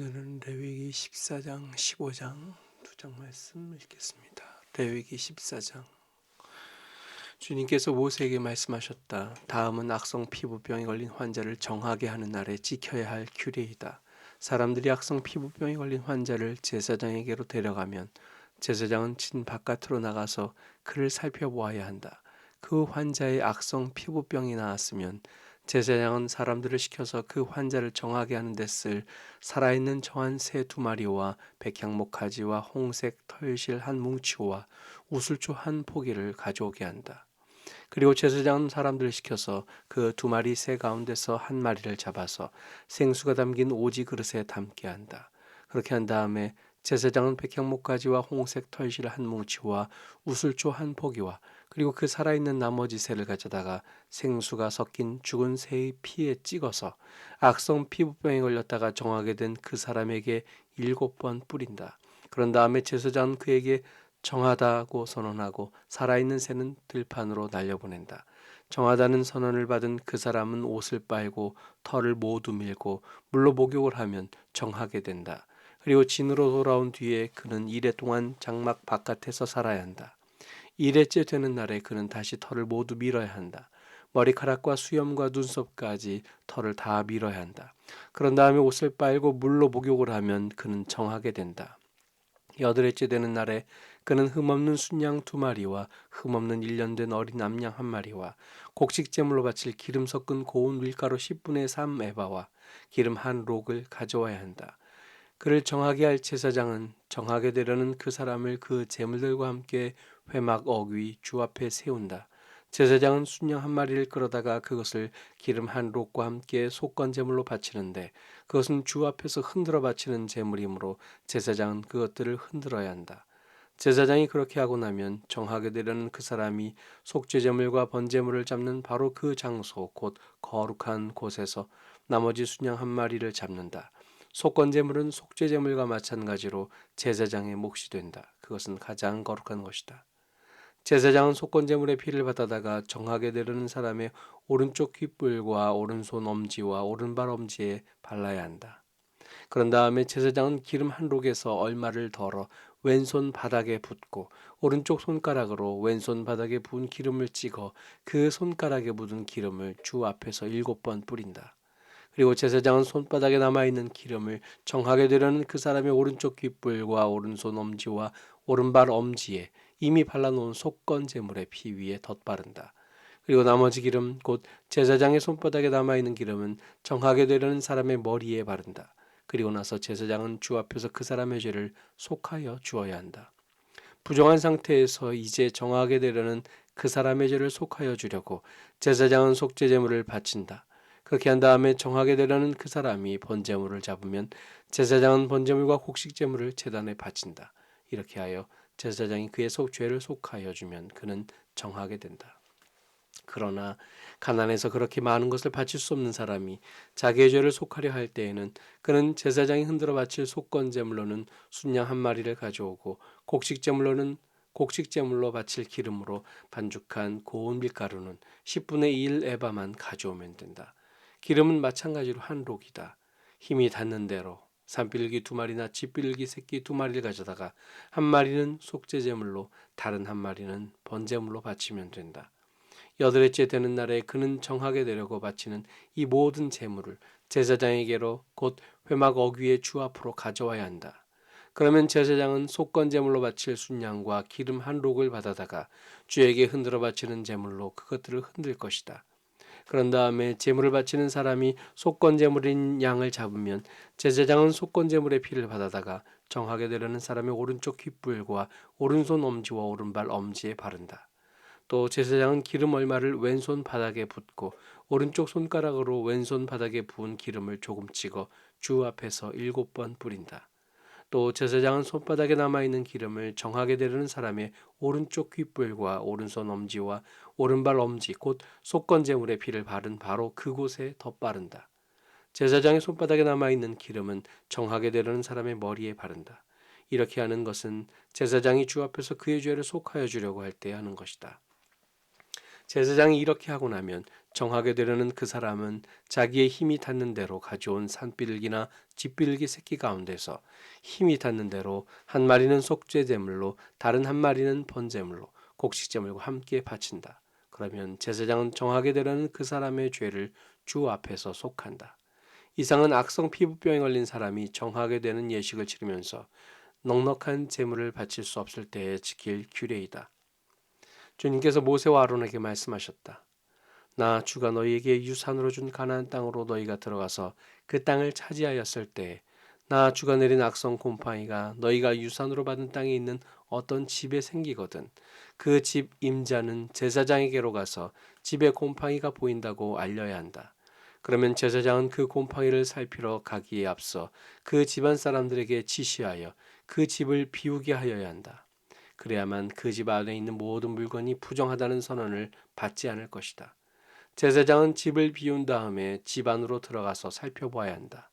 오늘은 레위기 14장, 15장 두 장 말씀 읽겠습니다. 레위기 14장 주님께서 모세에게 말씀하셨다. 다음은 악성 피부병에 걸린 환자를 정하게 하는 날에 지켜야 할 규례이다. 사람들이 악성 피부병에 걸린 환자를 제사장에게로 데려가면 제사장은 진 바깥으로 나가서 그를 살펴보아야 한다. 그 환자의 악성 피부병이 나았으면 제사장은 사람들을 시켜서 그 환자를 정하게 하는 데 쓸 살아있는 정한 새 두 마리와 백향목 가지와 홍색 털실 한 뭉치와 우슬초 한 포기를 가져오게 한다. 그리고 제사장은 사람들을 시켜서 그 두 마리 새 가운데서 한 마리를 잡아서 생수가 담긴 오지 그릇에 담게 한다. 그렇게 한 다음에 제사장은 백향목 가지와 홍색 털실 한 뭉치와 우슬초 한 포기와 그리고 그 살아있는 나머지 새를 가져다가 생수가 섞인 죽은 새의 피에 찍어서 악성 피부병에 걸렸다가 정하게 된 그 사람에게 일곱 번 뿌린다. 그런 다음에 제사장은 그에게 정하다고 선언하고 살아있는 새는 들판으로 날려보낸다. 정하다는 선언을 받은 그 사람은 옷을 빨고 털을 모두 밀고 물로 목욕을 하면 정하게 된다. 그리고 진으로 돌아온 뒤에 그는 이래 동안 장막 바깥에서 살아야 한다. 일회째 되는 날에 그는 다시 털을 모두 밀어야 한다. 머리카락과 수염과 눈썹까지 털을 다 밀어야 한다. 그런 다음에 옷을 빨고 물로 목욕을 하면 그는 정하게 된다. 여덟째 되는 날에 그는 흠없는 순양 두 마리와 흠없는 일년 된 어린 암양 한 마리와 곡식제물로 바칠 기름 섞은 고운 밀가루 10분의 3 에바와 기름 한 록을 가져와야 한다. 그를 정하게 할 제사장은 정하게 되려는 그 사람을 그 제물들과 함께 회막 어귀 주 앞에 세운다. 제사장은 순양 한 마리를 끌어다가 그것을 기름 한 록과 함께 속건 제물로 바치는데 그것은 주 앞에서 흔들어 바치는 제물이므로 제사장은 그것들을 흔들어야 한다. 제사장이 그렇게 하고 나면 정하게 되려는 그 사람이 속죄제물과 번제물을 잡는 바로 그 장소 곧 거룩한 곳에서 나머지 순양 한 마리를 잡는다. 속건제물은 속죄제물과 마찬가지로 제사장의 몫이 된다. 그것은 가장 거룩한 것이다. 제사장은 속건제물의 피를 받아다가 정하게 되려는 사람의 오른쪽 귓불과 오른손 엄지와 오른발 엄지에 발라야 한다. 그런 다음에 제사장은 기름 한 록에서 얼마를 덜어 왼손 바닥에 붓고 오른쪽 손가락으로 왼손 바닥에 부은 기름을 찍어 그 손가락에 묻은 기름을 주 앞에서 일곱 번 뿌린다. 그리고 제사장은 손바닥에 남아있는 기름을 정하게 되려는 그 사람의 오른쪽 귓불과 오른손 엄지와 오른발 엄지에 이미 발라놓은 속건 제물의 피 위에 덧바른다. 그리고 나머지 기름 곧 제사장의 손바닥에 남아 있는 기름은 정하게 되려는 사람의 머리에 바른다. 그리고 나서 제사장은 주 앞에서 그 사람의 죄를 속하여 주어야 한다. 부정한 상태에서 이제 정하게 되려는 그 사람의 죄를 속하여 주려고 제사장은 속죄 제물을 바친다. 그렇게 한 다음에 정하게 되려는 그 사람이 번제물을 잡으면 제사장은 번제물과 곡식 제물을 제단에 바친다. 이렇게 하여 제사장이 그의 속 죄를 속하여 주면 그는 정하게 된다. 그러나 가난해서 그렇게 많은 것을 바칠 수 없는 사람이 자기의 죄를 속하려 할 때에는 그는 제사장이 흔들어 바칠 속건 제물로는 순양 한 마리를 가져오고 곡식 제물로는 곡식 제물로 바칠 기름으로 반죽한 고운 밀가루는 10분의 1 에바만 가져오면 된다. 기름은 마찬가지로 한 록이다. 힘이 닿는 대로 산비둘기 두 마리나 집비둘기 새끼 두 마리를 가져다가 한 마리는 속죄제물로 다른 한 마리는 번제물로 바치면 된다. 여덟째 되는 날에 그는 정하게 되려고 바치는 이 모든 제물을 제사장에게로 곧 회막 어귀의 주 앞으로 가져와야 한다. 그러면 제사장은 속건 제물로 바칠 순양과 기름 한 록을 받아다가 주에게 흔들어 바치는 제물로 그것들을 흔들 것이다. 그런 다음에 제물을 바치는 사람이 속건 제물인 양을 잡으면 제사장은 속건 제물의 피를 받아다가 정하게 되려는 사람의 오른쪽 귓불과 오른손 엄지와 오른발 엄지에 바른다. 또 제사장은 기름 얼마를 왼손 바닥에 붓고 오른쪽 손가락으로 왼손 바닥에 부은 기름을 조금 찍어 주 앞에서 일곱 번 뿌린다. 또 제사장은 손바닥에 남아있는 기름을 정하게 되려는 사람의 오른쪽 귓불과 오른손 엄지와 오른발 엄지 곧 속건제물의 피를 바른 바로 그곳에 덧바른다. 제사장의 손바닥에 남아있는 기름은 정하게 되려는 사람의 머리에 바른다. 이렇게 하는 것은 제사장이 주 앞에서 그의 죄를 속하여 주려고 할 때 하는 것이다. 제사장이 이렇게 하고 나면 정하게 되려는 그 사람은 자기의 힘이 닿는 대로 가져온 산비둘기나 집비둘기 새끼 가운데서 힘이 닿는 대로 한 마리는 속죄 제물로 다른 한 마리는 번제물로 곡식 제물과 함께 바친다. 그러면 제사장은 정하게 되려는 그 사람의 죄를 주 앞에서 속한다. 이상은 악성 피부병에 걸린 사람이 정하게 되는 예식을 치르면서 넉넉한 제물을 바칠 수 없을 때에 지킬 규례이다. 주님께서 모세와 아론에게 말씀하셨다. 나 주가 너희에게 유산으로 준 가나안 땅으로 너희가 들어가서 그 땅을 차지하였을 때나 주가 내린 악성 곰팡이가 너희가 유산으로 받은 땅에 있는 어떤 집에 생기거든 그 집 임자는 제사장에게로 가서 집에 곰팡이가 보인다고 알려야 한다. 그러면 제사장은 그 곰팡이를 살피러 가기에 앞서 그 집안 사람들에게 지시하여 그 집을 비우게 하여야 한다. 그래야만 그 집 안에 있는 모든 물건이 부정하다는 선언을 받지 않을 것이다. 제사장은 집을 비운 다음에 집 안으로 들어가서 살펴보아야 한다.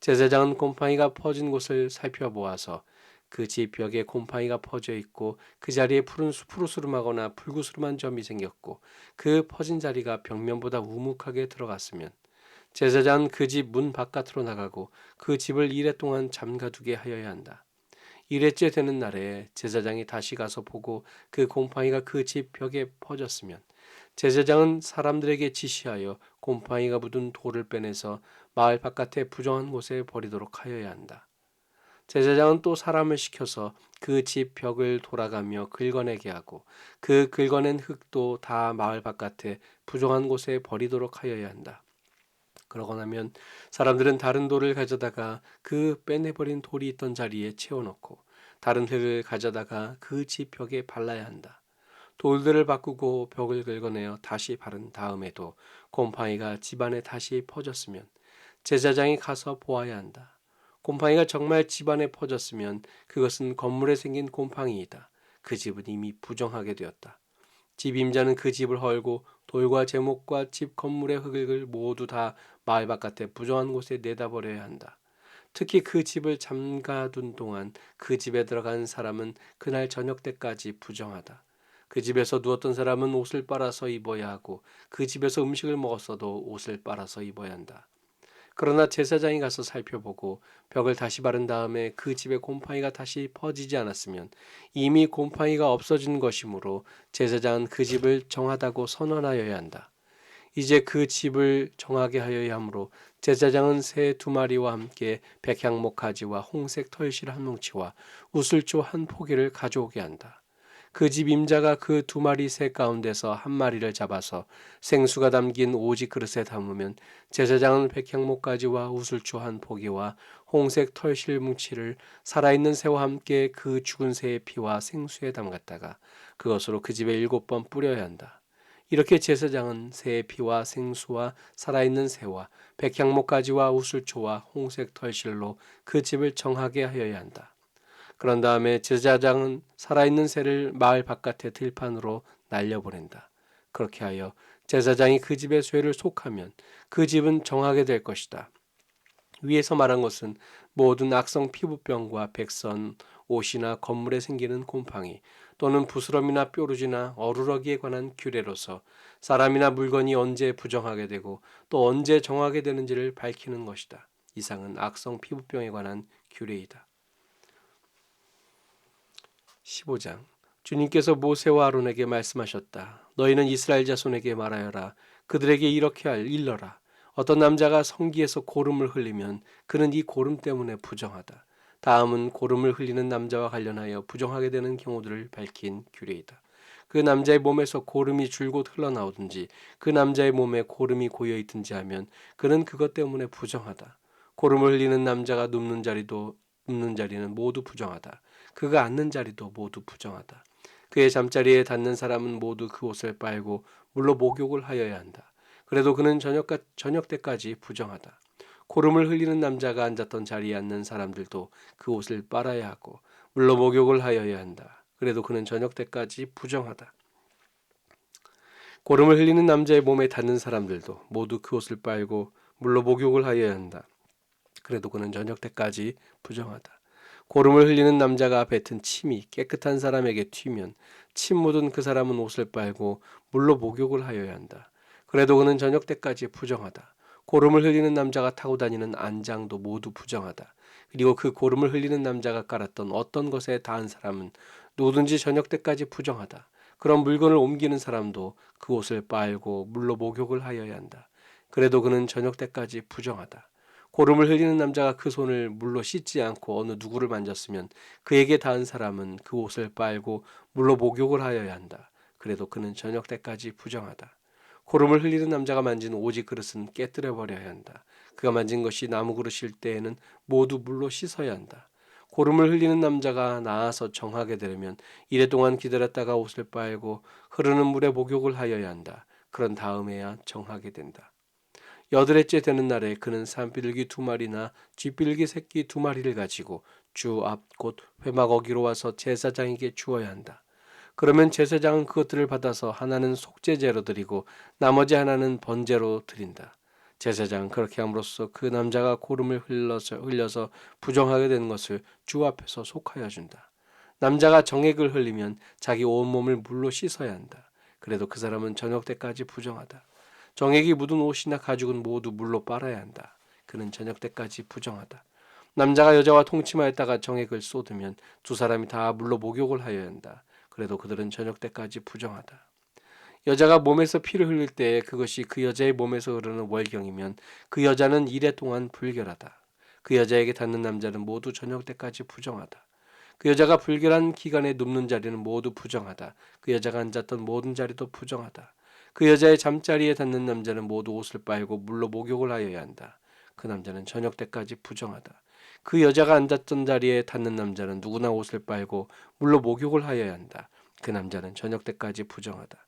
제사장은 곰팡이가 퍼진 곳을 살펴보아서 그 집 벽에 곰팡이가 퍼져 있고 그 자리에 푸른 푸르스름하거나 불구스름한 점이 생겼고 그 퍼진 자리가 벽면보다 우묵하게 들어갔으면 제사장은 그 집 문 바깥으로 나가고 그 집을 이래 동안 잠가두게 하여야 한다. 이래째 되는 날에 제사장이 다시 가서 보고 그 곰팡이가 그 집 벽에 퍼졌으면 제사장은 사람들에게 지시하여 곰팡이가 묻은 돌을 빼내서 마을 바깥에 부정한 곳에 버리도록 하여야 한다. 제사장은 또 사람을 시켜서 그 집 벽을 돌아가며 긁어내게 하고 그 긁어낸 흙도 다 마을 바깥에 부정한 곳에 버리도록 하여야 한다. 그러고 나면 사람들은 다른 돌을 가져다가 그 빼내버린 돌이 있던 자리에 채워놓고 다른 흙을 가져다가 그 집 벽에 발라야 한다. 돌들을 바꾸고 벽을 긁어내어 다시 바른 다음에도 곰팡이가 집안에 다시 퍼졌으면 제사장이 가서 보아야 한다. 곰팡이가 정말 집안에 퍼졌으면 그것은 건물에 생긴 곰팡이이다. 그 집은 이미 부정하게 되었다. 집 임자는 그 집을 헐고 돌과 제목과 집 건물의 흙을 모두 다 마을 바깥에 부정한 곳에 내다버려야 한다. 특히 그 집을 잠가둔 동안 그 집에 들어간 사람은 그날 저녁 때까지 부정하다. 그 집에서 누웠던 사람은 옷을 빨아서 입어야 하고 그 집에서 음식을 먹었어도 옷을 빨아서 입어야 한다. 그러나 제사장이 가서 살펴보고 벽을 다시 바른 다음에 그 집에 곰팡이가 다시 퍼지지 않았으면 이미 곰팡이가 없어진 것이므로 제사장은 그 집을 정하다고 선언하여야 한다. 이제 그 집을 정하게 하여야 하므로 제사장은 새 두 마리와 함께 백향목 가지와 홍색 털실 한 뭉치와 우슬조 한 포기를 가져오게 한다. 그 집 임자가 그 두 마리 새 가운데서 한 마리를 잡아서 생수가 담긴 오지 그릇에 담으면 제사장은 백향목 가지와 우슬초 한 포기와 홍색 털실 뭉치를 살아있는 새와 함께 그 죽은 새의 피와 생수에 담갔다가 그것으로 그 집에 일곱 번 뿌려야 한다. 이렇게 제사장은 새의 피와 생수와 살아있는 새와 백향목 가지와 우슬초와 홍색 털실로 그 집을 정하게 하여야 한다. 그런 다음에 제사장은 살아있는 새를 마을 바깥의 들판으로 날려보낸다. 그렇게 하여 제사장이 그 집의 쇠를 속하면 그 집은 정하게 될 것이다. 위에서 말한 것은 모든 악성 피부병과 백선, 옷이나 건물에 생기는 곰팡이 또는 부스럼이나 뾰루지나 어루러기에 관한 규례로서 사람이나 물건이 언제 부정하게 되고 또 언제 정하게 되는지를 밝히는 것이다. 이상은 악성 피부병에 관한 규례이다. 15장 주님께서 모세와 아론에게 말씀하셨다. 너희는 이스라엘 자손에게 말하여라. 그들에게 이렇게 할 일러라. 어떤 남자가 성기에서 고름을 흘리면 그는 이 고름 때문에 부정하다. 다음은 고름을 흘리는 남자와 관련하여 부정하게 되는 경우들을 밝힌 규례이다. 그 남자의 몸에서 고름이 줄곧 흘러나오든지 그 남자의 몸에 고름이 고여 있든지 하면 그는 그것 때문에 부정하다. 고름을 흘리는 남자가 눕는 자리도 눕는 자리는 모두 부정하다. 그가 앉는 자리도 모두 부정하다. 그의 잠자리에 닿는 사람은 모두 그 옷을 빨고 물로 목욕을 하여야 한다. 그래도 그는 저녁, 저녁 때까지 부정하다. 고름을 흘리는 남자가 앉았던 자리에 앉는 사람들도 그 옷을 빨아야 하고 물로 목욕을 하여야 한다. 그래도 그는 저녁 때까지 부정하다. 고름을 흘리는 남자의 몸에 닿는 사람들도 모두 그 옷을 빨고 물로 목욕을 하여야 한다. 그래도 그는 저녁 때까지 부정하다. 고름을 흘리는 남자가 뱉은 침이 깨끗한 사람에게 튀면 침 묻은 그 사람은 옷을 빨고 물로 목욕을 하여야 한다. 그래도 그는 저녁 때까지 부정하다. 고름을 흘리는 남자가 타고 다니는 안장도 모두 부정하다. 그리고 그 고름을 흘리는 남자가 깔았던 어떤 것에 닿은 사람은 누구든지 저녁 때까지 부정하다. 그런 물건을 옮기는 사람도 그 옷을 빨고 물로 목욕을 하여야 한다. 그래도 그는 저녁 때까지 부정하다. 고름을 흘리는 남자가 그 손을 물로 씻지 않고 어느 누구를 만졌으면 그에게 닿은 사람은 그 옷을 빨고 물로 목욕을 하여야 한다. 그래도 그는 저녁 때까지 부정하다. 고름을 흘리는 남자가 만진 오지 그릇은 깨뜨려 버려야 한다. 그가 만진 것이 나무 그릇일 때에는 모두 물로 씻어야 한다. 고름을 흘리는 남자가 나아서 정하게 되려면 이래 동안 기다렸다가 옷을 빨고 흐르는 물에 목욕을 하여야 한다. 그런 다음에야 정하게 된다. 여드레째 되는 날에 그는 산비둘기 두 마리나 쥐비둘기 새끼 두 마리를 가지고 주앞곧 회막 어기로 와서 제사장에게 주어야 한다. 그러면 제사장은 그것들을 받아서 하나는 속죄제로 드리고 나머지 하나는 번제로 드린다. 제사장은 그렇게 함으로써 그 남자가 고름을 흘러서, 흘려서 부정하게 된 것을 주 앞에서 속하여 준다. 남자가 정액을 흘리면 자기 온몸을 물로 씻어야 한다. 그래도 그 사람은 저녁 때까지 부정하다. 정액이 묻은 옷이나 가죽은 모두 물로 빨아야 한다. 그는 저녁 때까지 부정하다. 남자가 여자와 통침하였다가 정액을 쏟으면 두 사람이 다 물로 목욕을 하여야 한다. 그래도 그들은 저녁 때까지 부정하다. 여자가 몸에서 피를 흘릴 때 그것이 그 여자의 몸에서 흐르는 월경이면 그 여자는 이래 동안 불결하다. 그 여자에게 닿는 남자는 모두 저녁 때까지 부정하다. 그 여자가 불결한 기간에 눕는 자리는 모두 부정하다. 그 여자가 앉았던 모든 자리도 부정하다. 그 여자의 잠자리에 닿는 남자는 모두 옷을 빨고 물로 목욕을 하여야 한다. 그 남자는 저녁 때까지 부정하다. 그 여자가 앉았던 자리에 닿는 남자는 누구나 옷을 빨고 물로 목욕을 하여야 한다. 그 남자는 저녁 때까지 부정하다.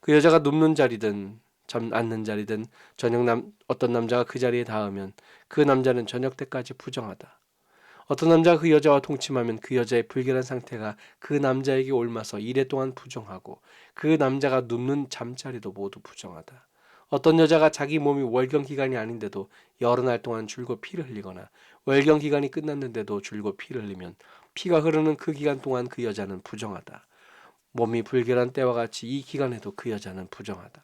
그 여자가 눕는 자리든 잠 앉는 자리든 저녁 남 어떤 남자가 그 자리에 닿으면 그 남자는 저녁 때까지 부정하다. 어떤 남자가 그 여자와 동침하면 그 여자의 불결한 상태가 그 남자에게 옮아서 이래 동안 부정하고 그 남자가 눕는 잠자리도 모두 부정하다. 어떤 여자가 자기 몸이 월경 기간이 아닌데도 여러 날 동안 줄곧 피를 흘리거나 월경 기간이 끝났는데도 줄곧 피를 흘리면 피가 흐르는 그 기간 동안 그 여자는 부정하다. 몸이 불결한 때와 같이 이 기간에도 그 여자는 부정하다.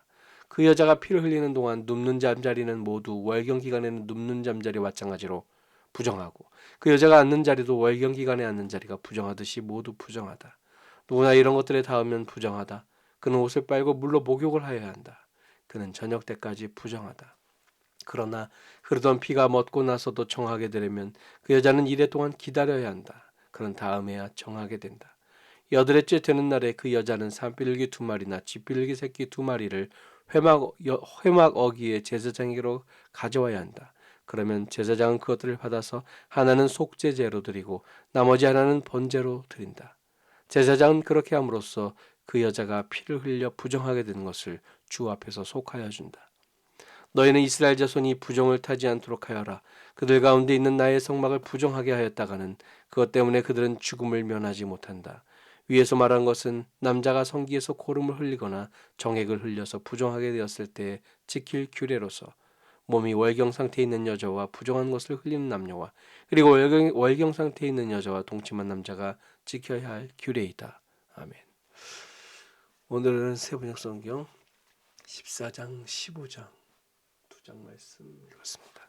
그 여자가 피를 흘리는 동안 눕는 잠자리는 모두 월경 기간에는 눕는 잠자리와 마찬가지로 부정하고 그 여자가 앉는 자리도 월경 기간에 앉는 자리가 부정하듯이 모두 부정하다. 누구나 이런 것들에 닿으면 부정하다. 그는 옷을 빨고 물로 목욕을 하여야 한다. 그는 저녁 때까지 부정하다. 그러나 흐르던 피가 멎고 나서도 정하게 되려면 그 여자는 이래 동안 기다려야 한다. 그런 다음에야 정하게 된다. 여드레째 되는 날에 그 여자는 산비둘기 두 마리나 쥐비둘기 새끼 두 마리를 회막, 여, 회막 어기에 제사장에게로 가져와야 한다. 그러면 제사장은 그것들을 받아서 하나는 속죄제로 드리고 나머지 하나는 번제로 드린다. 제사장은 그렇게 함으로써 그 여자가 피를 흘려 부정하게 되는 것을 주 앞에서 속하여 준다. 너희는 이스라엘 자손이 부정을 타지 않도록 하여라. 그들 가운데 있는 나의 성막을 부정하게 하였다가는 그것 때문에 그들은 죽음을 면하지 못한다. 위에서 말한 것은 남자가 성기에서 고름을 흘리거나 정액을 흘려서 부정하게 되었을 때 지킬 규례로서 몸이 월경 상태에 있는 여자와 부정한 것을 흘리는 남녀와 그리고 월경, 월경 상태에 있는 여자와 동침한 남자가 지켜야 할 규례이다. 아멘. 오늘은 세번역 성경 14장, 15장 두 장 말씀 읽었습니다.